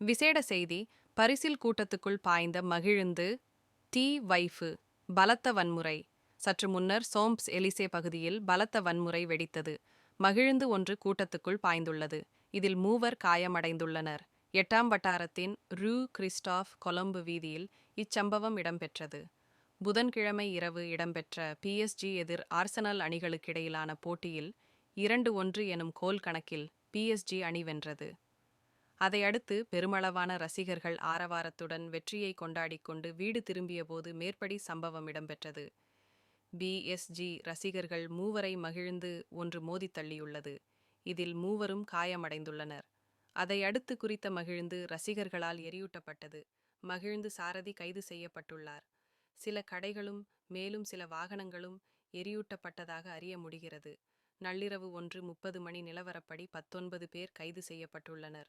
விசேட செய்தி பரிசில் கூட்டத்துக்குள் பாய்ந்த மகிழுந்து டி வைஃபு பலத்த வன்முறை. சற்று முன்னர் சோம்ப்ஸ் எலிசே பகுதியில் பலத்த வன்முறை வெடித்தது. மகிழுந்து ஒன்று கூட்டத்துக்குள் பாய்ந்துள்ளது. இதில் மூவர் காயமடைந்துள்ளனர். எட்டாம் வட்டாரத்தின் ரூ. கிறிஸ்டாஃப் கொலம்பு வீதியில் இச்சம்பவம் இடம்பெற்றது. புதன்கிழமை இரவு இடம்பெற்ற பிஎஸ்ஜி எதிர் ஆர்சனல் அணிகளுக்கிடையிலான போட்டியில் இரண்டு ஒன்று எனும் கோல் கணக்கில் பிஎஸ்ஜி அணி வென்றது. அதையடுத்து பெருமளவான ரசிகர்கள் ஆரவாரத்துடன் வெற்றியை கொண்டாடி கொண்டு வீடு திரும்பியபோது மேற்படி சம்பவம் இடம்பெற்றது. பிஎஸ்ஜி ரசிகர்கள் மூவரை மகிழ்ந்து ஒன்று மோதி தள்ளியுள்ளது. இதில் மூவரும் காயமடைந்துள்ளனர். அதையடுத்து குறித்த மகிழ்ந்து ரசிகர்களால் எரியூட்டப்பட்டது. மகிழ்ந்து சாரதி கைது செய்யப்பட்டுள்ளார். சில கடைகளும் மேலும் சில வாகனங்களும் எரியூட்டப்பட்டதாக அறிய முடிகிறது. நள்ளிரவு ஒன்று முப்பது மணி நிலவரப்படி பத்தொன்பது பேர் கைது செய்யப்பட்டுள்ளனர்.